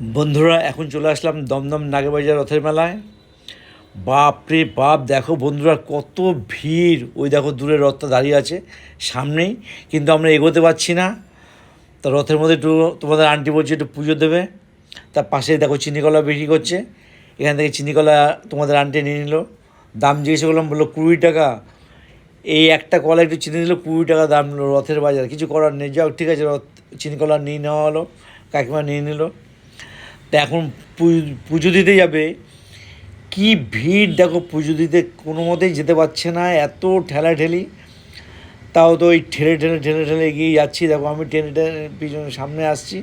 বন্ধুরা, এখন চলে আসলাম দমদম নাগেবাজার রথের মেলায়। বাপ রে বাপ, দেখো বন্ধুরা, কত ভিড়। ওই দেখো দূরে রথটা দাঁড়িয়ে আছে, সামনেই। কিন্তু আমরা এগোতে পারছি না। তা রথের মধ্যে একটু তোমাদের আন্টি বলছে একটু পুজো দেবে। তার পাশে দেখো চিনিকলা বিক্রি করছে। এখান থেকে চিনিকলা তোমাদের আন্টি নিয়ে নিল। দাম জিজ্ঞেস করলাম, বলল কুড়ি টাকা। এই একটা কলা একটু চিনি দিল, কুড়ি টাকা দাম রথের বাজার। কিছু করার নেই। যাও ঠিক আছে, রথ, চিনিকলা নিয়ে নেওয়া হলো, কাকিমা নিয়ে নিল। তা এখন পুজো দিতে যাবে। কি ভিড়, দেখো পুজো দিতে কোনো মতেই যেতে পারছে না, এত ঠেলাঠেলি। তাও তো ওই ঠেলে ঠেলে ঠেলে ঠেলে এগিয়ে যাচ্ছি। দেখো আমি টেনে টেনে পিছনে সামনে আসছি।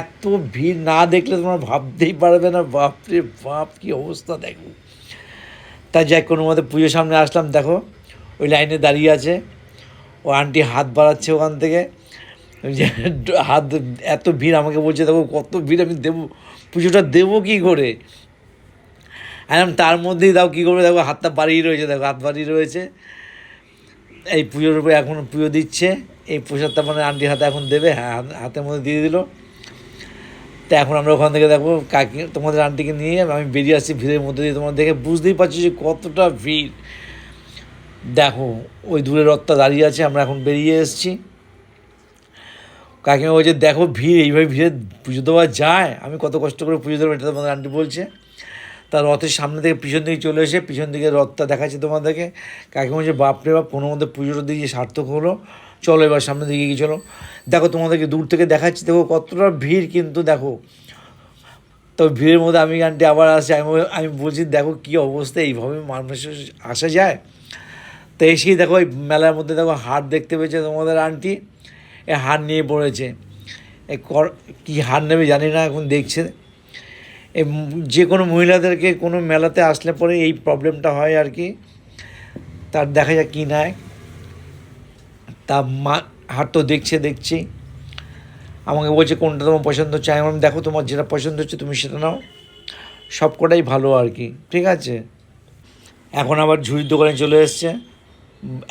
এত ভিড় না দেখলে তোমরা ভাবতেই পারবে না। বাপরে বাপ, কি অবস্থা দেখো। তা যাই কোনো মতে পুজোর সামনে আসলাম। দেখো, ওই লাইনে দাঁড়িয়ে আছে। ও আন্টি হাত বাড়াচ্ছে ওখান থেকে। হাত এত ভিড় আমাকে বলছে, দেখো কত ভিড়, আমি দেবো, পুজোটা দেবো কী করে? এখন তার মধ্যেই দাও কী করবে, দেখো হাতটা বাড়িয়ে রয়েছে, দেখো হাত বাড়িয়ে রয়েছে। এই পুজোর উপরে এখন পুজো দিচ্ছে, এই প্রসাদটা মানে আন্টি হাতে এখন দেবে হ্যাঁ হাতের মধ্যে দিয়ে দিল। তা এখন আমরা ওখান থেকে দেখো কাকি, তোমাদের আন্টিকে নিয়ে আমি বেরিয়ে আসছি ভিড়ের মধ্যে দিয়ে। তোমরা দেখে বুঝতেই পারছি যে কতটা ভিড়। দেখো, ওই দূরে রথটা দাঁড়িয়ে আছে, আমরা এখন বেরিয়ে এসেছি। কাকিমা বলছে, দেখো ভিড়, এইভাবে ভিড়ে পুজো দেওয়া যায়? আমি কত কষ্ট করে পুজো দেবো, এটা তোমাদের আন্টি বলছে। তার রথের সামনে থেকে পিছন দিকে চলে এসে পিছন দিকে রথটা দেখাচ্ছে তোমাদেরকে। কাকিমা বলছে, বাপরে বাপ, কোনো মধ্যে পুজোটা দিয়ে সার্থক হলো। চলো এবার সামনে দিকে গিয়ে চলো। দেখো তোমাদেরকে দূর থেকে দেখাচ্ছি, দেখো কতটা ভিড় কিন্তু দেখো। তো ভিড়ের মধ্যে আমি আন্টি আবার আসি, আমি আমি বলছি, দেখো কী অবস্থা, এইভাবে মানুষের আসা যায়? তো এসেই দেখো ওই মেলার মধ্যে দেখো হাট দেখতে পেয়েছে তোমাদের আন্টি হার নিয়ে পড়েছে এ কী হার নেবে জানি না, এখন দেখছে। এ যে কোনো মহিলাদেরকে কোনো মেলাতে আসলে পরে এই প্রবলেমটা হয় আর কি। তার দেখা যাক কী নেয়। তা মা হাট তো দেখছে, দেখছি। আমাকে বলছে, কোনটা তোমার পছন্দ হচ্ছে আমি দেখো তোমার যেটা পছন্দ হচ্ছে তুমি সেটা নাও। সব কটাই ভালো আর কি, ঠিক আছে? এখন আবার ঝুড়ির দোকানে চলে এসছে।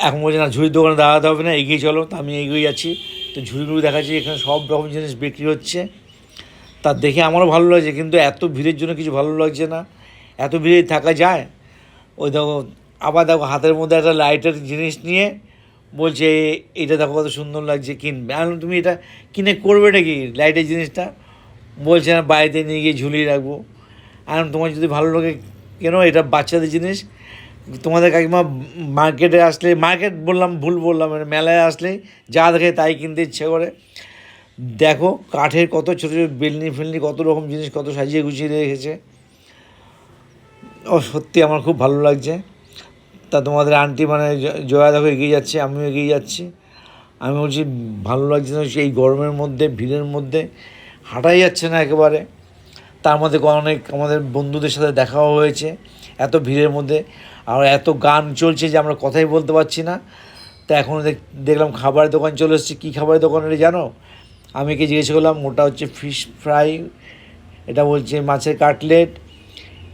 এখন বলছে, না, ঝুড়ির দোকানে দাঁড়াতে হবে না, এগিয়ে চলো। তা আমি এগিয়ে যাচ্ছি। তো ঝুড়িগুলো দেখাচ্ছি, এখানে সব রকম জিনিস বিক্রি হচ্ছে। তা দেখে আমারও ভালো লাগছে, কিন্তু এত ভিড়ের জন্য কিছু ভালো লাগছে না। এত ভিড়ে থাকা যায়? ওই দেখো, আবার দেখো হাতের মধ্যে একটা লাইটের জিনিস নিয়ে বলছে, এটা দেখো কত সুন্দর লাগছে, কিনবে। আমি তুমি এটা কিনে করবে নাকি লাইটের জিনিসটা? বলছে, না, বাড়িতে নিয়ে গিয়ে ঝুলিয়ে রাখব। আর তোমার যদি ভালো লাগে, কেন? এটা বাচ্চাদের জিনিস তোমাদের কাকিমা মার্কেটে আসলে, মার্কেট বললাম, ভুল বললাম মানে মেলায় আসলে যা দেখে তাই কিনতে ইচ্ছে করে। দেখো, কাঠের কত ছোটো ছোটো বেলনি ফেলনি, কত রকম জিনিস, কত সাজিয়ে গুছিয়ে রেখেছে। ও, সত্যি আমার খুব ভালো লাগছে। তা তোমাদের আন্টি মানে জয়া দেখো এগিয়ে যাচ্ছে, আমিও এগিয়ে যাচ্ছি। আমি বলছি, ভালো লাগছে না, সেই গরমের মধ্যে, ভিড়ের মধ্যে, হাঁটাই যাচ্ছে না একেবারে। তার মধ্যে অনেক আমাদের বন্ধুদের সাথে দেখাও হয়েছে, এত ভিড়ের মধ্যে। আর এত গান চলছে যে আমরা কথাই বলতে পারছি না। তা এখন দেখ- দেখলাম খাবারের দোকান চলে এসেছে। কী খাবারের দোকান এটা জানো? আমি কি জিজ্ঞেস করলাম, ওটা হচ্ছে ফিশ ফ্রাই এটা বলছে মাছের কাটলেট,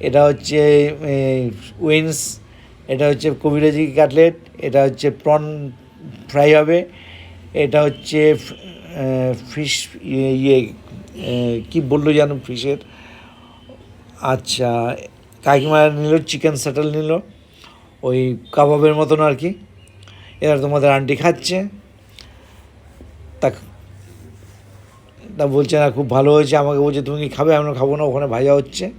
এটা হচ্ছে উইন্স এটা হচ্ছে কবিরাজি কাটলেট, এটা হচ্ছে প্রন ফ্রাই হবে, এটা হচ্ছে ফিশ ইয়ে কী বলল জানো ফিশের আচ্ছা কাকিমা নিল চিকেন স্যাটেল নিল। ওই কাবাবের মতন আর কি। এবার তোমাদের আন্টি খাচ্ছে। তা তা বলছে, না, খুব ভালো হয়েছে। আমাকে বলছে, তুমি কি খাবে? আমরা খাব না, ওখানে ভাজা হচ্ছে।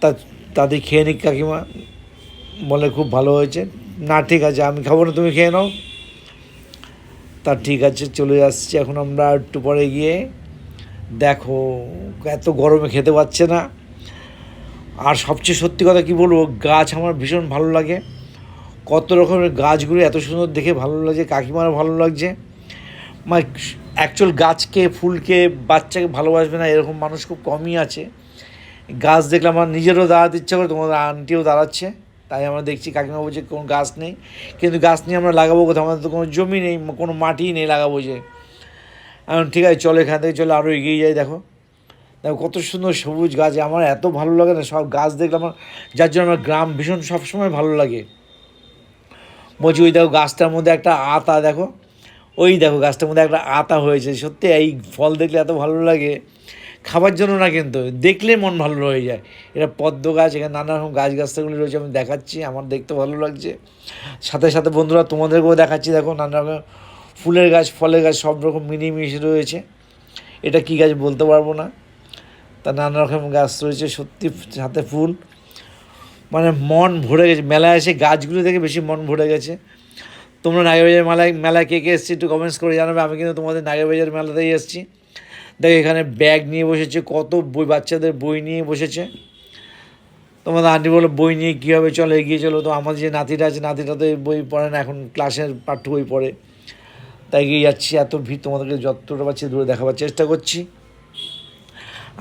তা তাদের খেয়ে নিক কাকিমা। বলে, খুব ভালো হয়েছে। না, ঠিক আছে, আমি খাব না, তুমি খেয়ে নাও। তা ঠিক আছে, চলে আসছি এখন আমরা একটু পরে গিয়ে দেখো, এত গরমে খেতে পাচ্ছে না। আর সবচেয়ে সত্যি কথা কি বলব, গাছ আমার ভীষণ ভালো লাগে। কত রকমের গাছগুলো এত সুন্দর দেখে ভালো লাগছে, কাকিমারও ভালো লাগছে। মানে অ্যাকচুয়াল গাছকে, ফুলকে, বাচ্চাকে ভালোবাসবে না, এরকম মানুষ খুব কমই আছে। গাছ দেখলে আমার নিজেরও দাঁড়াতে ইচ্ছা করে, তোমাদের আন্টিও দাঁড়াচ্ছে। তাই আমরা দেখছি কাকিমা বলছে কোনো গাছ নেই। কিন্তু গাছ নিয়ে আমরা লাগাবো কোথাও আমাদের তো কোনো জমি নেই, কোনো মাটি নেই লাগাবো যে। ঠিক আছে, চলো এখান থেকে চলো আরও এগিয়ে যাই, দেখো। দেখো, কত সুন্দর সবুজ গাছ, আমার এত ভালো লাগে না, সব গাছ দেখলে আমার, যার জন্য আমার গ্রাম ভীষণ সবসময় ভালো লাগে। বলছি, ওই দেখো, গাছটার মধ্যে একটা আতা, দেখো। ওই দেখো, গাছটার মধ্যে একটা আতা হয়েছে, সত্যি, এই ফল দেখলে এত ভালো লাগে। খাবার জন্য না কিন্তু, দেখলে মন ভালো হয়ে যায়। এটা পদ্ম গাছ, এখানে নানা রকম গাছ গাছগুলি রয়েছে, আমি দেখাচ্ছি, আমার দেখতে ভালো লাগছে। সাথে সাথে বন্ধুরা, তোমাদেরকেও দেখাচ্ছি, দেখো, নানা রকম ফুলের গাছ, ফলের গাছ, সব রকম মিনিমিশে রয়েছে। এটা কী গাছ বলতে পারব না। তা নানা রকম গাছ রয়েছে, সত্যি সাথে ফুল। মানে মন ভরে গেছে। মেলায় এসে গাছগুলো দেখে বেশি মন ভরে গেছে। তোমরা নাগেরবাজার মেলায় মেলায় কে কে এসছি একটু কমেন্টস করে জানাবে। আমি কিন্তু তোমাদের নাগেরবাজার মেলাতেই এসেছি। দেখো, এখানে ব্যাগ নিয়ে বসেছে, কত বই বাচ্চাদের বই নিয়ে বসেছে। তোমাদের আন্টি বলো বই নিয়ে কীভাবে চলো, এগিয়ে চলো। তো আমাদের যে নাতিটা আছে, নাতিটা তো বই পড়ে না, এখন ক্লাসের পাঠ্য বই পড়ে। তাই এগিয়ে যাচ্ছি। এত ভিড় তোমাদেরকে যতটা পাচ্ছি দূরে দেখাবার চেষ্টা করছি।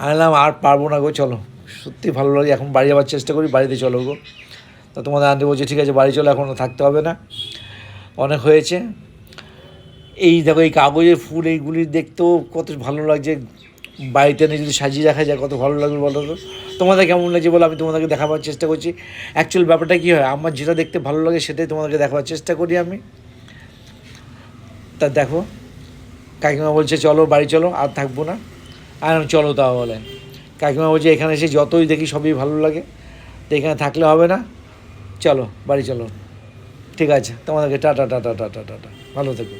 আনলাম আর পারব না গো, চলো। সত্যি ভালো লাগে, এখন বাড়ি যাওয়ার চেষ্টা করি, বাড়িতে চলো গো। তা তোমাদের আনতে বলছে, ঠিক আছে, বাড়ি চলো, এখন থাকতে হবে না। অনেক হয়েছে। এই দেখো, এই কাগজের ফুল, এইগুলি দেখতেও কত ভালো লাগছে। বাড়িতে এনে যদি সাজিয়ে রাখা যায়, কত ভালো লাগবে বলো তো? তোমাদের কেমন লাগছে বলে? আমি তোমাদেরকে দেখাবার চেষ্টা করছি। অ্যাকচুয়াল ব্যাপারটা কী হয়? আমার যেটা দেখতে ভালো লাগে, সেটাই তোমাদেরকে দেখাবার চেষ্টা করি আমি। তা দেখো, কাকিমা বলছে, চলো, বাড়ি চলো, আর থাকব না। আর চলো তাহলে কাকিমা বলছে, এখানে এসে যতই দেখি সবই ভালো লাগে। তো এখানে থাকলে হবে না। চলো, বাড়ি চলো। ঠিক আছে, তোমাদেরকে টাটা টাটা টাটা টাটা ভালো থেকো।